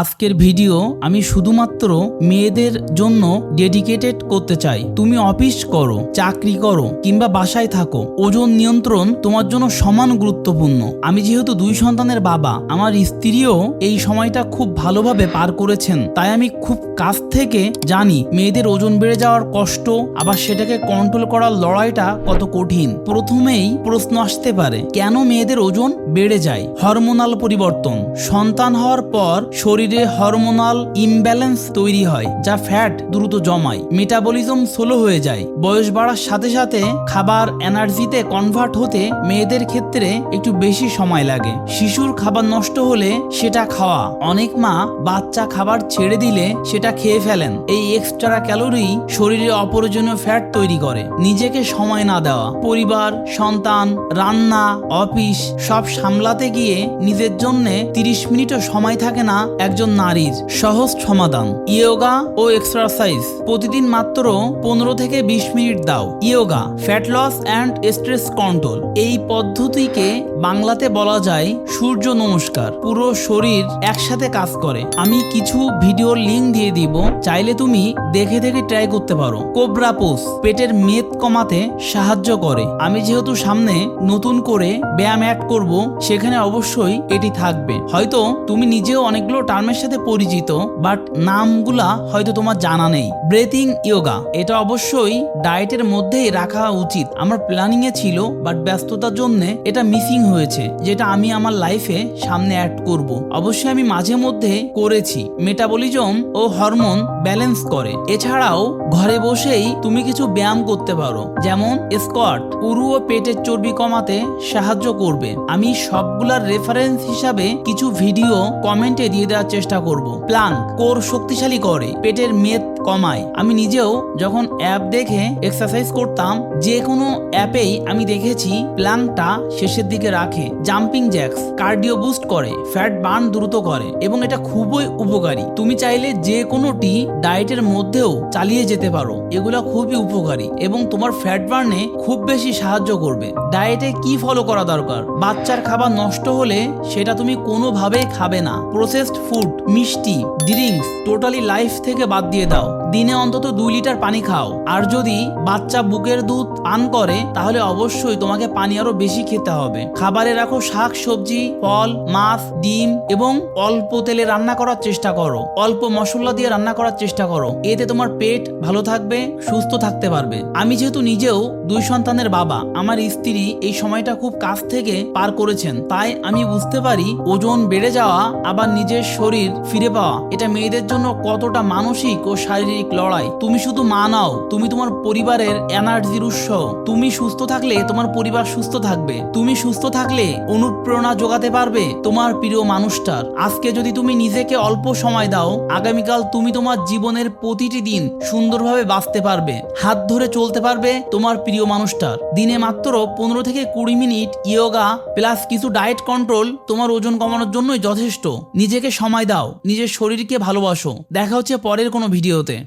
আজকের ভিডিও আমি শুধুমাত্র মেয়েদের জন্য ডেডিকেটেড করতে চাই। তুমি অফিস করো, চাকরি করো, কিংবা বাসায় থাকো। ওজন নিয়ন্ত্রণ তোমার জন্য সমান গুরুত্বপূর্ণ। আমি যেহেতু দুই সন্তানের বাবা, আমার স্ত্রীও এই সময়টা খুব ভালোভাবে পার করেছেন। তাই আমি খুব কাছ থেকে জানি মেয়েদের ওজন বেড়ে যাওয়ার কষ্ট, আবার সেটাকে কন্ট্রোল করার লড়াইটা কত কঠিন। প্রথমেই প্রশ্ন আসতে পারে, কেন মেয়েদের ওজন বেড়ে যায়? হরমোনাল পরিবর্তন। সন্তান হওয়ার পর শরীরে হরমোনাল ইমব্যালেন্স তৈরি হয়, যা ফ্যাট দ্রুত জমায়। মেটাবলিজম স্লো হয়ে যায়। বয়স বাড়ার সাথে সাথে খাবার এনার্জিতে কনভার্ট হতে মেয়েদের ক্ষেত্রে একটু বেশি সময় লাগে। শিশুর খাবার নষ্ট হলে সেটা খাওয়া। অনেক মা বাচ্চা খাবার ছেড়ে দিলে সেটা খেয়ে ফেলেন। এই এক্সট্রা ক্যালোরি শরীরে অপ্রয়োজনীয় ফ্যাট তৈরি করে। নিজেকে সময় না দেওয়া। পরিবার, সন্তান, রান্না, অফিস সব সামলাতে গিয়ে নিজের জন্য তিরিশ মিনিটও সময় থাকে না একজন নারীর সহজ সমাধান। ইয়োগা ও এক্সারসাইজ প্রতিদিন মাত্র পনেরো থেকে বিশ মিনিট দাও। Yoga fat loss and stress control এই পদ্ধতিকে বাংলাতে বলা যায় সূর্য নমস্কার। পুরো শরীর একসাথে কাজ করে। আমি কিছু ভিডিওর লিঙ্ক দিয়ে দিব। চাইলে তুমি দেখে দেখে ট্রাই করতে পারো। কোবরা পোস পেটের মেদ কমাতে সাহায্য করে। আমি যেহেতু সামনে নতুন করে ব্যায়াম অ্যাড করব, সেখানে অবশ্যই এটি থাকবে। হয়তো তুমি নিজেও অনেকগুলো টার্মের সাথে পরিচিত বাট নামগুলা হয়তো তোমার জানা নেই। ব্রেথিং ইয়োগা এটা অবশ্যই ডায়েটের মধ্যেই রাখা উচিত। আমার প্ল্যানিং এ ছিল বাট ব্যস্ততার জন্য এটা মিসিং হয়েছে, যেটা আমি আমার লাইফে সামনে অ্যাড করব। অবশ্যই আমি মাঝে মধ্যে করেছি। মেটাবলিজম ও হরমোন ব্যালেন্স করে। এছাড়াও ঘরে বসেই তুমি কিছু ব্যায়াম করতে পারো, যেমন স্কোয়াট উরু ও পেটের চর্বি কমাতে সাহায্য করবে। আমি সবগুলার রেফারেন্স হিসাবে কিছু ভিডিও কমেন্টে দিয়ে দেওয়ার চেষ্টা করব। প্লাঙ্ক কোর শক্তিশালী করে। পেটের মেদ কমায় আমি নিজেও যখন অ্যাপ দেখে এক্সারসাইজ করতাম যে কোনো অ্যাপেই আমি দেখেছি প্লাঙ্কটা শেষের দিকে রাখে জাম্পিং জ্যাক্স কার্ডিও বুস্ট করে ফ্যাট বার্ন দ্রুত করে, এবং এটা খুবই উপকারী। তুমি চাইলে যে কোনোটি ডায়েটের মধ্যেও চালিয়ে যেতে পারো। এগুলো খুবই উপকারী এবং তোমার ফ্যাট বার্নে খুব বেশি সাহায্য করবে। ডায়েটে কি ফলো করা দরকার? বাচ্চার খাবার নষ্ট হলে সেটা তুমি কোনোভাবেই খাবে না। প্রসেসড ফুড মিষ্টি ড্রিঙ্কস টোটালি লাইফ থেকে বাদ দিয়ে দাও। দিনে অন্তত দুই লিটার পানি খাও। আর যদি বাচ্চা বুকের দুধ পান করে, তাহলে অবশ্যই তোমাকে পানি আরও বেশি খেতে হবে। খাবারে রাখো শাক, সবজি, ফল, মাছ, ডিম এবং অল্প তেলে রান্না করার চেষ্টা করো। অল্প মশলা দিয়ে রান্না করার চেষ্টা করো। এতে তোমার পেট ভালো থাকবে, সুস্থ থাকতে পারবে। আমি যেহেতু নিজেও দুই সন্তানের বাবা, আমার স্ত্রী এই সময়টা খুব কাছ থেকে পার করেছেন। তাই আমি বুঝতে পারি ওজন বেড়ে যাওয়া, আবার নিজের শরীর ফিরে পাওয়া। এটা মেয়েদের জন্য কতটা মানসিক ও শারীরিক লড়াই। তুমি শুধু মা নাও, তুমি তোমার পরিবারের এনার্জির উৎস। তুমি সুস্থ থাকলে তোমার পরিবার সুস্থ থাকবে। তুমি সুস্থ থাকলে অনুপ্রেরণা যোগাতে পারবে তোমার প্রিয় মানুষটার। আজকে যদি তুমি নিজেকে অল্প সময় দাও, আগামীকাল তুমি তোমার জীবনের প্রতিটি দিন সুন্দরভাবে বাঁচতে পারবে। হাত ধরে চলতে পারবে তোমার প্রিয় মানুষটার। দিনে মাত্র পনেরো থেকে কুড়ি মিনিট ইয়োগা প্লাস কিছু ডায়েট কন্ট্রোল তোমার ওজন কমানোর জন্যই যথেষ্ট। নিজেকে সময় দাও, নিজের শরীরকে ভালোবাসো। দেখা হচ্ছে পরের কোনো ভিডিওতে।